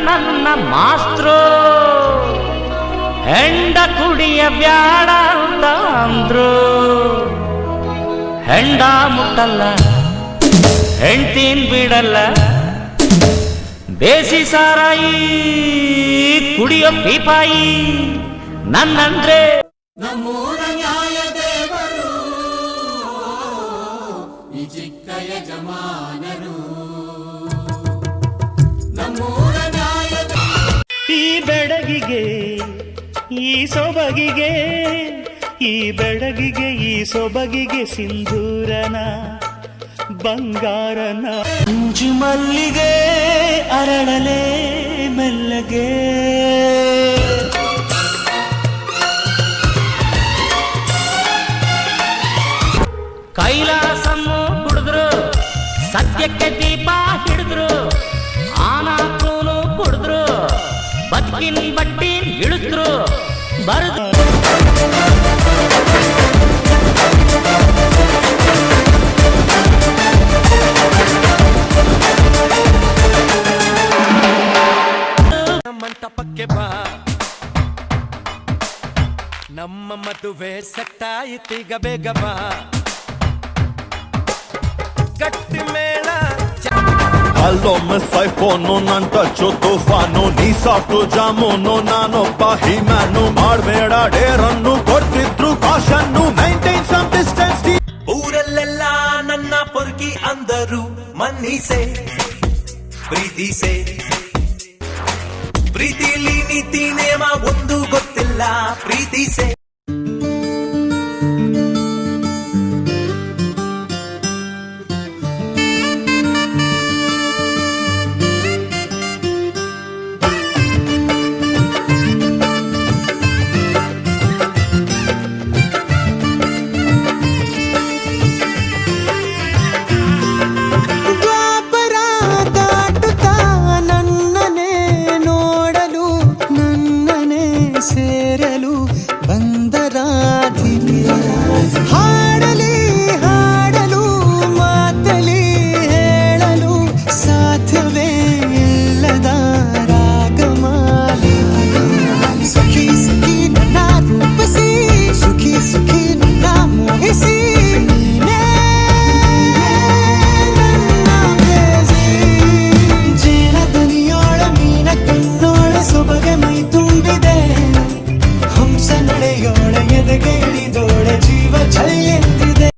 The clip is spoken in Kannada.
ನನ್ನ ಮಾಸ್ತ್ರು. ಹೆಂಡ ಕುಡಿಯ ಬ್ಯಾಡ ಅಂತ ಅಂದ್ರು. ಹೆಂಡ ಮುಟ್ಟಲ್ಲ, ಹೆಂಡ್ತೀನ್ ಬಿಡಲ್ಲ. ಬೇಸಿ ಸಾರಾಯಿ, ಕುಡಿಯೋ ಪೀಪಾಯಿ, ನನ್ನಂದ್ರೆ. ನಮ್ಮೂರ ನ್ಯಾಯ ಈ ಚಿಕ್ಕ ಯಜಮಾನರು ಬೆಡಗಿಗೆ, ಈ ಸೊಬಗಿಗೆ, ಈ ಬೆಡಗಿಗೆ, ಈ ಸೊಬಗಿಗೆ ಸಿಂಧೂರನ ಬಂಗಾರನ. ಅಂಜು ಮಲ್ಲಿಗೆ, ಅರಳಲೆ ಮೆಲ್ಲಗೆ. ಕೈಲಾಸನ್ನು ಕುಡಿದ್ರು ಸತ್ಯಕ್ಕೆ ದೀಪ ಹಿಡಿದ್ರು ಕುಡಿದ್ರು ಬದುಕಿನ ಬಟ್ಟಿ ಇಳಿಸ್ರು. ಬರದು. ಮಂಟಪಕ್ಕೆ ಬಾ. ನಮ್ಮ ಮದುವೆ ಸೆಟ್ಟಾಯಿತೀಗ ಬೇಗ ಬಾ. ಗಟ್ಟಿ ಮೇಳ ಅಲ್ಲೋ ಮಿಸ್ ಐಫೋನು ನನ್ ಟಚ್ಚು ತುಫಾನು ನೀ ಸಾಫ್ಟು ಜಾಮೂನು ನಾನೊಬ್ಬ ಹಿಮ್ಯಾನು ಮಾಡ್ಬೇಡ ಡೇರನ್ನು ಕೊಡ್ತಿದ್ರು ಕಾಶನ್ನು ಮೈಂಟೈನ್ ಸಮ್ ಡಿಸ್ಟೆನ್ಸ್ ಊರಲ್ಲೆಲ್ಲ ನನ್ನ ಪೊರ್ಗಿ ಅಂದರು, ಮನ್ನಿಸೆ, ಪ್ರೀತಿಸೆ. ಪ್ರೀತಿಲಿ ನೀತಿ, ನೇಮ ಒಂದು ಗೊತ್ತಿಲ್ಲ, ಪ್ರೀತಿಸೆ.